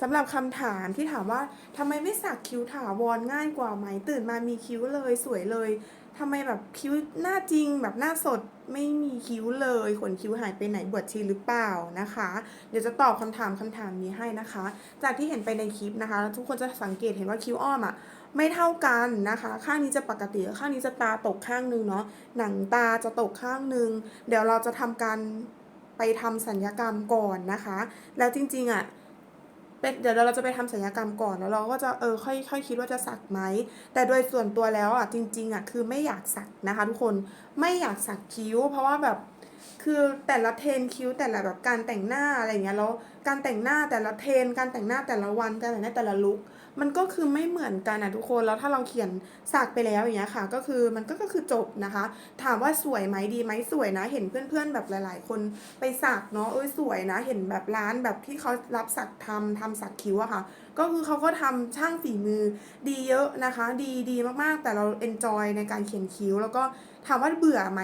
สำหรับคำถามที่ถามว่าทำไมไม่สักคิ้วถาวรง่ายกว่าไหมตื่นมามีคิ้วเลยสวยเลยทำไมแบบคิ้วหน้าจริงแบบหน้าสดไม่มีคิ้วเลยขนคิ้วหายไปไหนบวชชีหรือเปล่านะคะ เดี๋ยวจะตอบคำถามคำถามนี้ให้นะคะ จากที่เห็นไปในคลิปนะคะ ทุกคนจะสังเกตเห็นว่าคิ้วอ้อมอะไม่เท่ากันนะคะ ข้างนี้จะปกติข้างนี้จะตาตกข้างนึงเนาะหนังตาจะตกข้างนึง เดี๋ยวเราจะทำการไปทำสัญญกรรมก่อนนะคะ แล้วจริงๆอะ เป็นเดี๋ยวเราจะไปทำศัลยกรรมก่อนแล้วเราก็จะเออค่อยค่อยคิดว่าจะสักไหม แต่โดยส่วนตัวแล้วอะจริงๆอะคือไม่อยากสักนะคะ ทุกคนไม่อยากสักคิ้ว เพราะว่าแบบคือแต่ละเทรนคิ้วแต่ละแบบการแต่งหน้าอะไรเงี้ยแล้วการแต่งหน้าแต่ละเทรนการแต่งหน้าแต่ละวันการแต่งหน้าแต่ละลุค มันก็คือไม่เหมือนกันนะทุกคนแล้วถ้าเราเขียนสักไปแล้วอย่างเงี้ยค่ะ ก็คือมันก็ก็คือจบนะคะ ถามว่าสวยไหมดีไหมสวยนะ เห็นเพื่อนๆแบบหลาย ๆ คนไปสักเนาะเอ้ยสวยนะ เห็นแบบร้านแบบที่เขารับสักทำทำสักคิ้วอะค่ะ ก็คือเขาก็ทำช่างฝีมือดีเยอะนะคะ ดีดีมากๆ แต่เราเอนจอยในการเขียนคิ้ว แล้วก็ถามว่าเบื่อไหม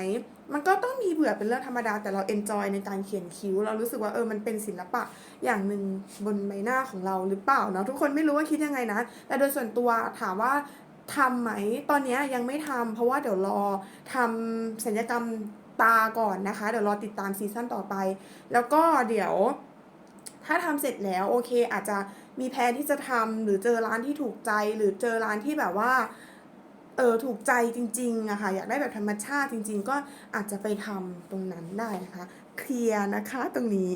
มันก็ต้องมีเบื่อเป็นเรื่องธรรมดา แต่เราเอนจอยในการเขียนคิ้ว เรารู้สึกว่าเออมันเป็นศิลปะอย่างหนึ่งบนใบหน้าของเราหรือเปล่าเนาะทุกคนไม่รู้ว่าคิดยังไงนะ แต่โดยส่วนตัวถามว่าทำไหมตอนนี้ยยังไม่ทำเพราะว่าเดี๋ยวรอทำศัลยกรรมตาก่อนนะคะ เดี๋ยวรอติดตามซีซั่นต่อไป แล้วก็เดี๋ยว ถ้าทำเสร็จแล้วโอเค อาจจะมีแพลนที่จะทำหรือเจอร้านที่ถูกใจหรือเจอร้านที่แบบว่า เออถูกใจจริงๆอะค่ะอยากได้แบบธรรมชาติจริง ๆ ก็อาจจะไปทำตรงนั้นได้นะคะ เคลียร์นะคะตรงนี้